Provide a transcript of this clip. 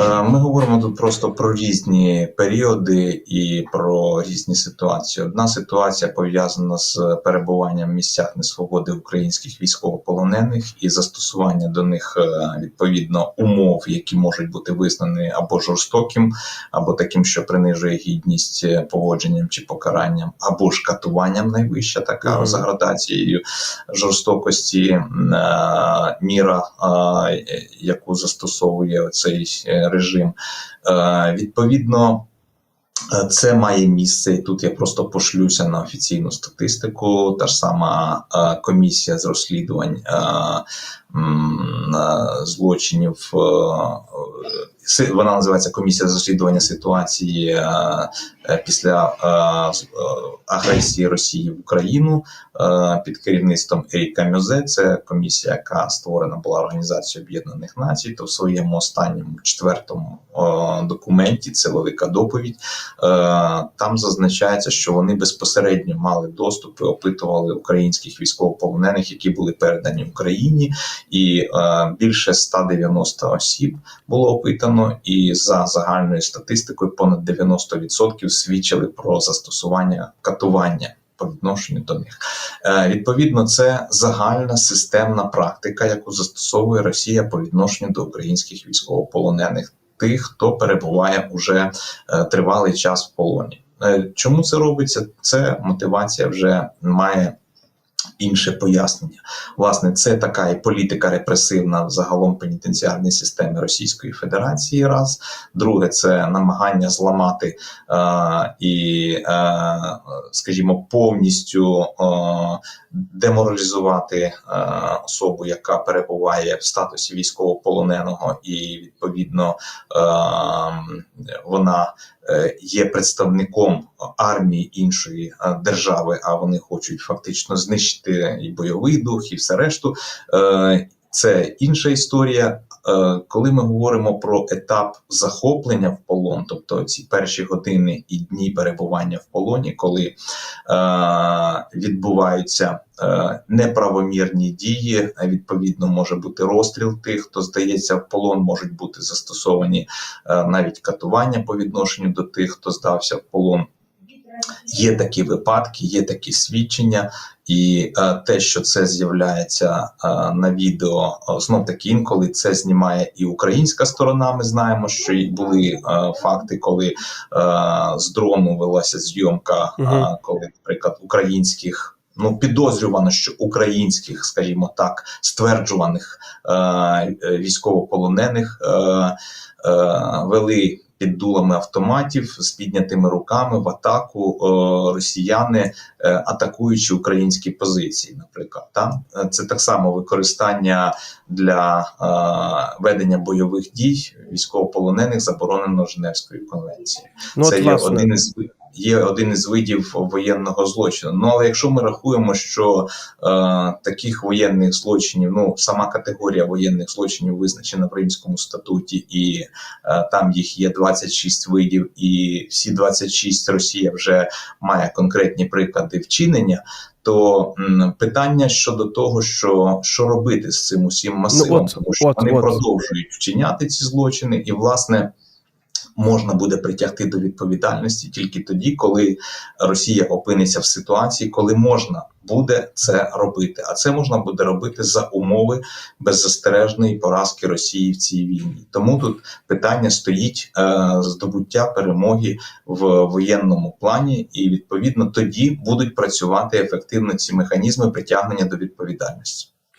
Е, Ми говоримо тут просто про різні періоди і про різні ситуації. Одна ситуація пов'язана з перебуванням в місцях несвободи українських військовополонених і застосування до них е, відповідно умов, які можуть бути визнані або жорстоким, або таким, що принижує гідність е, поводженням чи покаранням, або ж катуванням найвища така Мгм. за градацією жорстокості міра, яку застосовує цей режим. Е, Відповідно. е, Це має місце, і тут я просто пошлюся на офіційну статистику. Та ж сама е, комісія з розслідувань злочинів. Вона називається комісія з розслідування ситуації після агресії Росії в Україну під керівництвом Еріка Мюзе. Це комісія, яка створена була Організацією Об'єднаних Націй. То в своєму останньому четвертому е, документі це велика доповідь. Е, Там зазначається, що вони безпосередньо мали доступ і опитували українських військовополонених, які були передані Україні, і е, більше 190 осіб було опитано, і за загальною статистикою понад 90% свідчили про застосування катування. По відношенню до них Е, відповідно, це загальна системна практика, яку застосовує Росія по відношенню до українських військовополонених, тих, хто перебуває уже е, тривалий час в полоні. Е, Чому це робиться? Це мотивація вже має інше пояснення. Власне, це така і політика репресивна загалом пенітенціарної системи Російської Федерації. Раз друге, це намагання зламати е, і, е, скажімо, повністю е, деморалізувати е, особу, яка перебуває в статусі військовополоненого, і відповідно е, вона є представником армії іншої е, держави, а вони хочуть фактично знищити і бойовий дух, і все решту. Це інша історія. Е, Коли ми говоримо про етап захоплення в полон, тобто ці перші години і дні перебування в полоні, коли е, відбуваються е, неправомірні дії, відповідно може бути розстріл тих, хто здається в полон, можуть бути застосовані навіть катування по відношенню до тих, хто здався в полон. Є такі випадки, є такі свідчення, і е, те, що це з'являється е, на відео, знов таки інколи це знімає і українська сторона. Ми знаємо, що були е, факти, коли е, з дрону велася зйомка, е, коли, наприклад, українських. Ну, підозрювано, що українських, скажімо так, стверджуваних е, е, військовополонених е, е, вели під дулами автоматів з піднятими руками в атаку е, росіяни, е, атакуючи українські позиції. Наприклад, там Е, це так само використання для е, ведення бойових дій військовополонених заборонено Женевською конвенцією. Ну, це от, є власне, один із є один із видів воєнного злочину. Ну але якщо ми рахуємо, що е, таких воєнних злочинів, ну сама категорія воєнних злочинів визначена в Римському статуті, і е, там їх є 26 видів, і всі 26 Росія вже має конкретні приклади вчинення. То м, питання щодо того, що, що робити з цим усім масивом, Ну, от, тому що от, вони от. продовжують вчиняти ці злочини, і власне можна буде притягти до відповідальності тільки тоді, коли Росія опиниться в ситуації, коли можна буде це робити. А це можна буде робити за умови беззастережної поразки Росії в цій війні. Тому тут питання стоїть е, здобуття перемоги в воєнному плані, і відповідно тоді будуть працювати ефективно ці механізми притягнення до відповідальності.